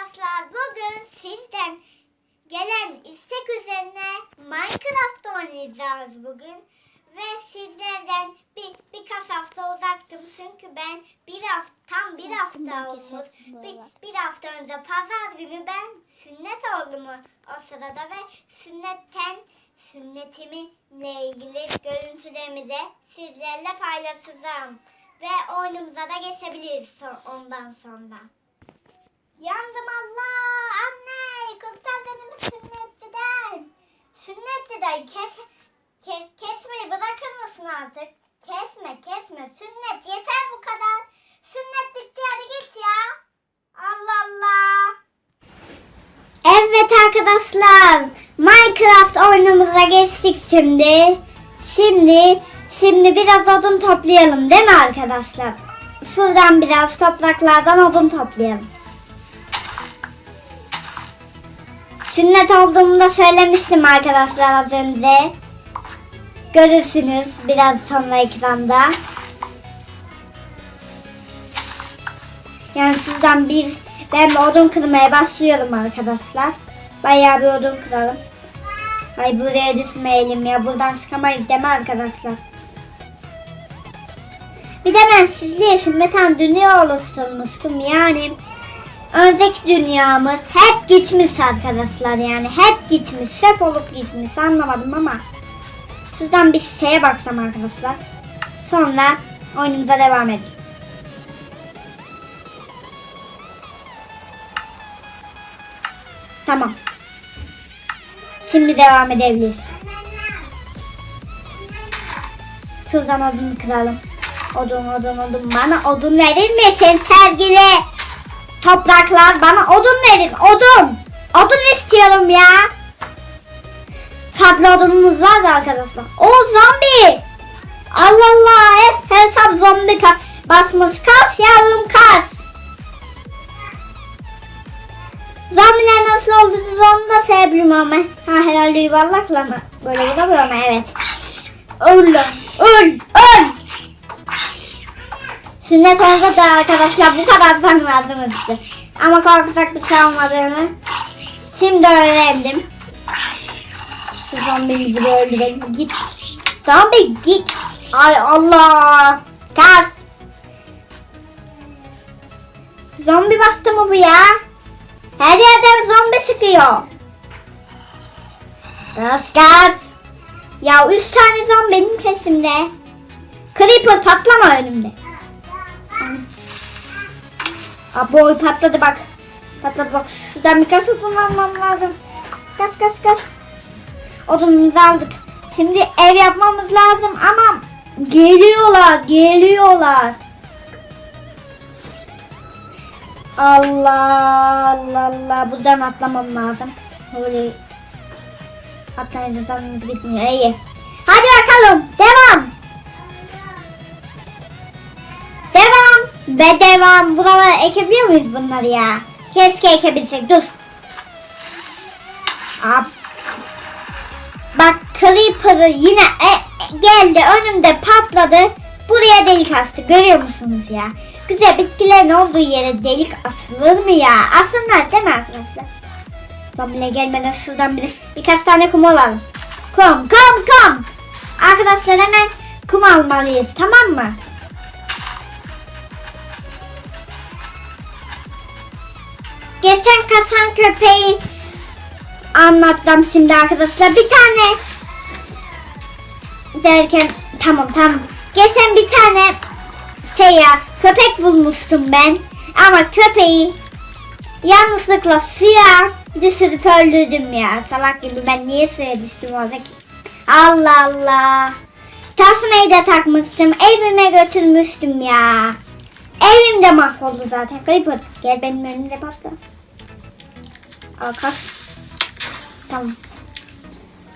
arkadaşlar bugün sizden gelen istek üzerine Minecraft oynayacağız bugün. Ve sizlerden bir birkaç hafta uzaktım çünkü ben bir hafta tam bir hafta olmuş. Bir, bir hafta önce pazar günü ben sünnet oldum o, sırada ve sünnetten sünnetimle ilgili görüntülerimi de sizlerle paylaşacağım. Ve oyunumuza da geçebiliriz ondan sonra. Yandım Allah! Anne! Kurtar beni sünnetçiden! Sünnetçiden kes, ke, kesmeyi bırakır mısın artık? Kesme kesme sünnet yeter bu kadar. Sünnet bitti hadi git ya. Allah Allah. Evet arkadaşlar Minecraft oyunumuza geçtik şimdi. Şimdi şimdi biraz odun toplayalım değil mi arkadaşlar? Şuradan biraz topraklardan odun toplayalım. Sünnet olduğumu söylemiştim arkadaşlar az önce. Görürsünüz biraz sonra ekranda. Yani sizden bir ben odun kırmaya başlıyorum arkadaşlar. Bayağı bir odun kıralım. Ay buraya düşmeyelim ya. Buradan çıkamayız mi arkadaşlar? Bir de ben sizle Metan dünya oluşturmuştum. Yani önceki dünyamız hep gitmiş arkadaşlar yani. Hep gitmiş. Hep olup gitmiş. Anlamadım ama. Sizden bir şeye baksam arkadaşlar. Sonra oyunumuza devam edelim. Tamam. Şimdi devam edebiliriz. Şuradan odun kıralım. Odun odun odun. Bana odun verir misin sevgili? Topraklar bana odun verin. Odun. Odun istiyorum ya. Fazla odunumuz var da arkadaşlar. O zombi. Allah Allah. Hep hesap zombi ka basmış. Kas yavrum kas. Zombiler nasıl oldu onu da sevmiyorum ama. Ha herhalde yuvarlakla mı? Böyle vuramıyor evet. Öl öl öl. Sünnet olsa da arkadaşlar bu kadar tanımazdım işte. Ama korkacak bir şey olmadığını şimdi öğrendim. Şu zombimizi bir öldürelim. Git. Zombi git. Ay Allah. Kas. Zombi bastı mı bu ya? Her yerden zombi sıkıyor. Gaz gaz. Ya üç tane zombi benim kesimde. Creeper patlama önümde. Aa, boy patladı bak. Patladı bak. Şuradan bir kas almam lazım. Kas kas kas. Odunumuzu aldık. Şimdi ev yapmamız lazım ama geliyorlar geliyorlar. Allah Allah Allah buradan atlamam lazım. Böyle atlayınca zamanımız bitmiyor. İyi. Hadi bakalım devam. Devam. Buralara ekebiliyor muyuz bunları ya? Keşke ekebilsek. Dur. Ab. Bak Creeper'ı yine e, e, geldi önümde patladı. Buraya delik astı. Görüyor musunuz ya? Güzel bitkilerin olduğu yere delik asılır mı ya? Asılmaz değil mi arkadaşlar? Zombiler gelmeden şuradan bir, birkaç tane kum alalım. Kum kum kum. Arkadaşlar hemen kum almalıyız tamam mı? Geçen kasan köpeği anlatacağım şimdi arkadaşlar. Bir tane derken tamam tamam. Geçen bir tane şey ya köpek bulmuştum ben. Ama köpeği yanlışlıkla suya düşürüp öldürdüm ya. Salak gibi ben niye suya düştüm orada ki? Allah Allah. Tasmayı da takmıştım. Evime götürmüştüm ya. Evim de mahvoldu zaten. Creeper gel benim önümde patla. Al kaç. Tamam.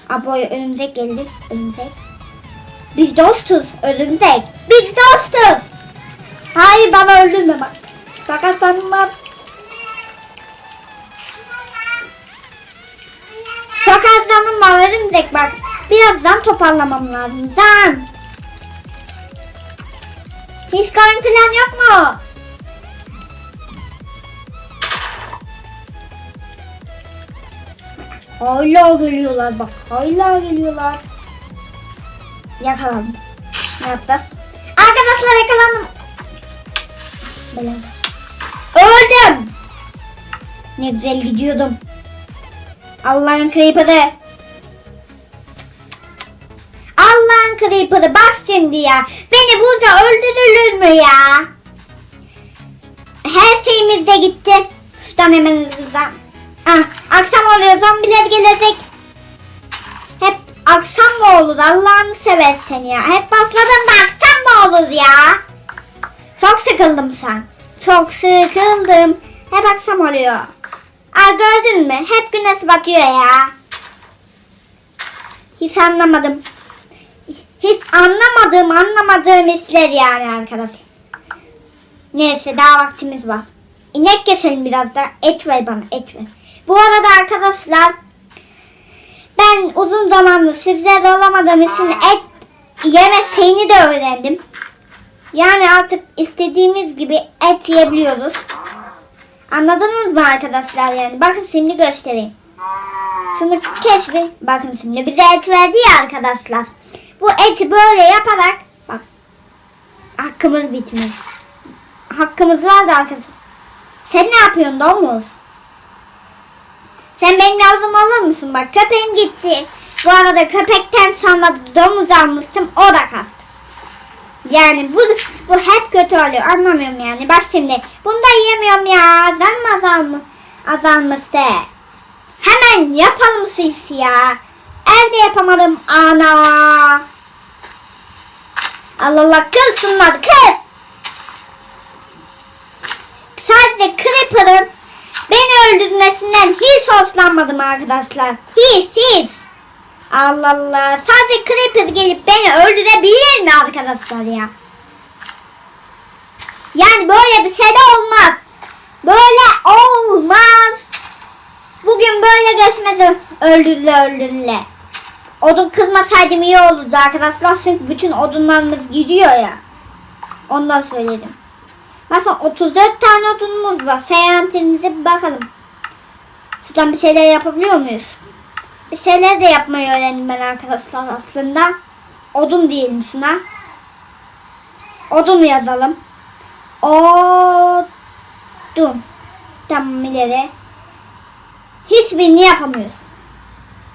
Abo örümcek geldi. Örümcek. Biz dostuz. Örümcek. Biz dostuz. Hayır bana öldürme bak. Fakat sanmaz. Çok az canım var örümcek bak. Birazdan toparlamam lazım. Zan. Hiç koyun falan yok mu? Hala geliyorlar bak. Hala geliyorlar. Yakalandım. Ne yapacağız? Arkadaşlar yakalandım. Böyle. Öldüm. Ne güzel gidiyordum. Allah'ın creeper'ı. Allah'ın creeper'ı bak şimdi ya. Beni burada öldürülür mü ya? Her şeyimiz de gitti. Şuradan hemen hızlıca. Ah, akşam oluyor zombiler gelecek. Hep akşam mı olur Allah'ını seversen ya. Hep başladım da akşam mı olur ya? Çok sıkıldım sen. Çok sıkıldım. Hep akşam oluyor. Aa gördün mü? Hep güneş batıyor ya. Hiç anlamadım. Hiç anlamadım anlamadığım işler yani arkadaşlar. Neyse daha vaktimiz var. İnek keselim biraz da. Et ver bana et ver. Bu arada arkadaşlar ben uzun zamandır sizlerle olamadığım için et yeme şeyini de öğrendim. Yani artık istediğimiz gibi et yiyebiliyoruz. Anladınız mı arkadaşlar yani? Bakın şimdi göstereyim. Şunu kes bir. Bakın şimdi bize et verdi ya arkadaşlar. Bu eti böyle yaparak bak hakkımız bitmiyor. Hakkımız var da arkadaşlar. Sen ne yapıyorsun domuz? Sen benim yavrum olur musun? Bak köpeğim gitti. Bu arada köpekten sonra domuz almıştım. O da kastı. Yani bu bu hep kötü oluyor. Anlamıyorum yani. Bak şimdi. Bunu da yiyemiyorum ya. Azalma azalma. Azalmıştı. Hemen yapalım sis ya. Evde yapamadım. Ana. Allah Allah kız şunlar kız. Sadece Creeper'ın beni öldürmesinden hiç hoşlanmadım arkadaşlar. Hiç hiç. Allah Allah. Sadece Creeper gelip beni öldürebilir mi arkadaşlar ya? Yani böyle bir şey de olmaz. Böyle olmaz. Bugün böyle geçmez öldürüle öldürüle. Odun kızmasaydım iyi olurdu arkadaşlar. Çünkü bütün odunlarımız gidiyor ya. Ondan söyledim. Mesela 34 tane odunumuz var. Seyahatimize bir bakalım. Şuradan bir şeyler yapabiliyor muyuz? Bir şeyler de yapmayı öğrendim ben arkadaşlar aslında. Odun diyelim şuna. Odun yazalım. Odun. Tamam ileri. Hiçbirini yapamıyoruz.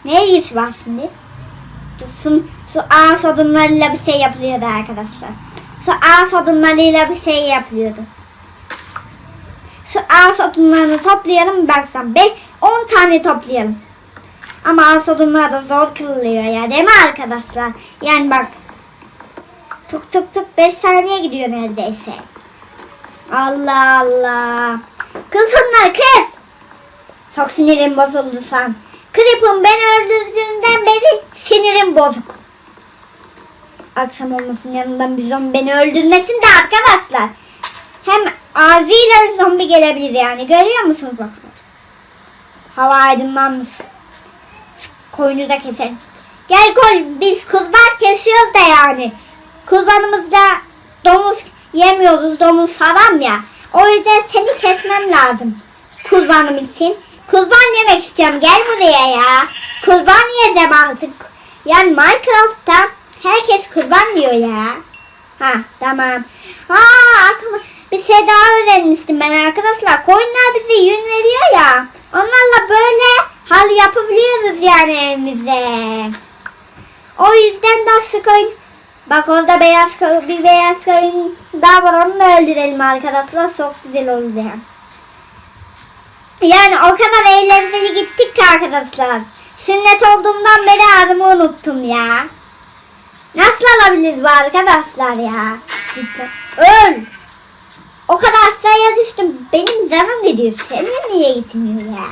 Ne ilgisi var şimdi? Su, su ağaç odunlarıyla bir şey yapılıyordu arkadaşlar. Su ağaç odunlarıyla bir şey yapılıyordu. Şu ağaç odunlarını toplayalım baksam. 5 10 tane toplayalım. Ama ağaç odunlar da zor kırılıyor ya değil mi arkadaşlar? Yani bak. Tuk tuk tuk 5 saniye gidiyor neredeyse. Allah Allah. Kız onlar kız. Çok sinirim bozuldu sen. Creep'in beni öldürdüğünden beri sinirim bozuk. Akşam olmasın yanından bir zombi beni öldürmesin de arkadaşlar. Hem ağzıyla zombi gelebilir yani. Görüyor musunuz bak. Hava aydınlanmış. Koyunu da keselim. Gel koy biz kurban kesiyoruz da yani. Kurbanımızda domuz yemiyoruz. Domuz haram ya. O yüzden seni kesmem lazım. Kurbanım için. Kurban yemek istiyorum. Gel buraya ya. Kurban yiyeceğim artık. Yani Minecraft'ta herkes kurban diyor ya. Ha tamam. Ha aklıma bir şey daha öğrenmiştim ben arkadaşlar. Koyunlar bize yün veriyor ya. Onlarla böyle hal yapabiliyoruz yani evimize. O yüzden bak şu koyun. Bak orada beyaz bir beyaz koyun daha var onu da öldürelim arkadaşlar. Çok güzel oldu yani. Yani o kadar eğlenceli gittik ki arkadaşlar. Sünnet olduğumdan beri adımı unuttum ya. Nasıl alabiliriz bu arkadaşlar ya? Öl. O kadar aşağıya düştüm. Benim canım gidiyor. Senin niye gitmiyor ya?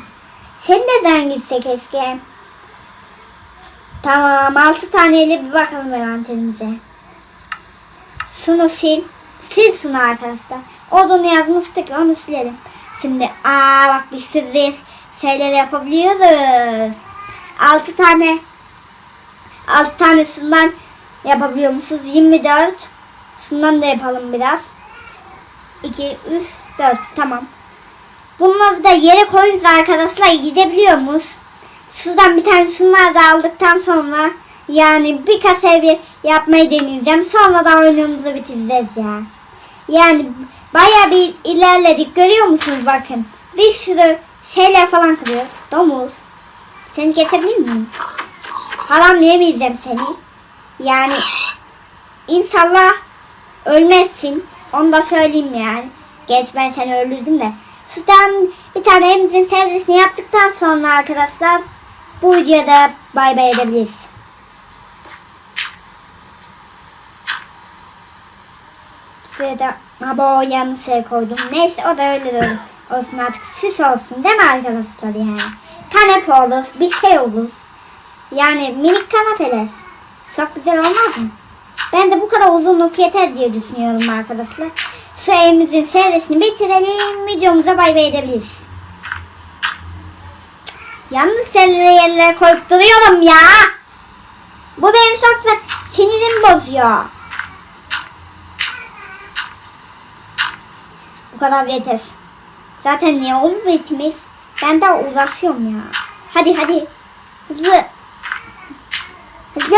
Sen neden gitse keşke? Tamam. Altı taneyle bir bakalım envanterimize. Şunu sil. Sil şunu arkadaşlar. Odunu yazmıştık. Onu silelim. Şimdi aa bak bir sürü şeyler yapabiliyoruz. Altı tane altı tanesinden yapabiliyor musunuz? 24. Şundan da yapalım biraz. 2, 3, 4. Tamam. Bunları da yere koyunca arkadaşlar gidebiliyormuş. Şuradan bir tane şunlar da aldıktan sonra yani bir kasa evi yapmayı deneyeceğim. Sonra da oyunumuzu bitireceğiz ya. Yani baya bir ilerledik. Görüyor musunuz bakın. Bir sürü şeyler falan kırıyoruz. Domuz. Seni kesebilir miyim? Haram yemeyeceğim seni. Yani inşallah ölmezsin. Onu da söyleyeyim yani. Geç ben seni öldürdüm de. Şuradan bir tane evimizin servisini yaptıktan sonra arkadaşlar bu videoda bay bay edebiliriz. Şuraya da abo yanlış şey koydum. Neyse o da öyle de olsun artık. Süs olsun değil mi arkadaşlar yani? Kanepe olur, bir şey olur. Yani minik kanepeler. Çok güzel olmaz mı? Bence bu kadar uzunluk yeter diye düşünüyorum arkadaşlar. Şu evimizin servisini bitirelim. Videomuza bay bay edebiliriz. Yanlış yerlere yerlere koyup duruyorum ya. Bu benim çok da sinirimi bozuyor. Bu kadar yeter. Zaten ne olur bitmiş. Ben daha uğraşıyorum ya. Hadi hadi. Hızlı. Hızlı.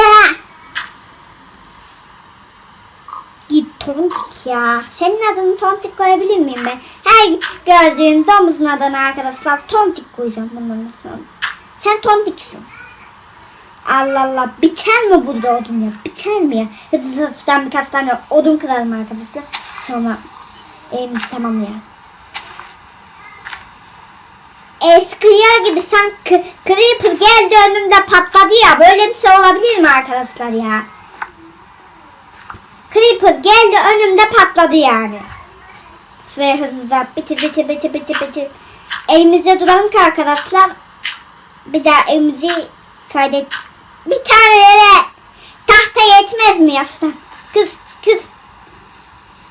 Git tontik ya. Senin adını tontik koyabilir miyim ben? Her gördüğüm domuzun adını arkadaşlar tontik koyacağım bundan sonra. Sen tontiksin. Allah Allah. Biter mi burada odun ya? Biter mi ya? Hızlı hızlıdan birkaç tane odun kırarım arkadaşlar. Sonra evimiz tamamlayalım. Eskiyer gibi sen Creeper geldi önümde patladı ya. Böyle bir şey olabilir mi arkadaşlar ya? Creeper geldi önümde patladı yani. Şuraya hızlıca bitir bitir bitir bitir bitir. Evimize duralım ki arkadaşlar. Bir daha evimizi kaydet. Bir tane yere tahta yetmez mi yaştan? Kız kız.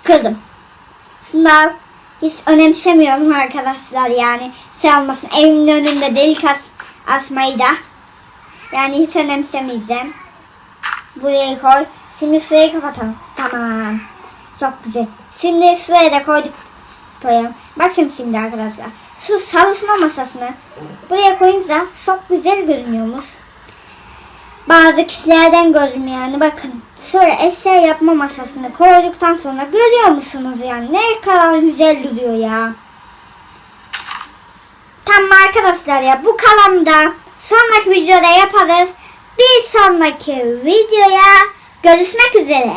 Kırdım. Şunlar hiç önemsemiyorum arkadaşlar yani. Şey olmasın evimin önünde delik as asmayı da. Yani hiç önemsemeyeceğim. Buraya koy. Şimdi şurayı kapatalım. Tamam. Çok güzel. Şimdi şuraya da koyduk. Koyalım. Bakın şimdi arkadaşlar. Şu çalışma masasını buraya koyunca çok güzel görünüyormuş. Bazı kişilerden gördüm yani. Bakın şöyle eser yapma masasını koyduktan sonra görüyor musunuz yani? Ne kadar güzel duruyor ya. Tamam arkadaşlar ya bu kalanı da sonraki videoda yaparız. Bir sonraki videoya görüşmek üzere.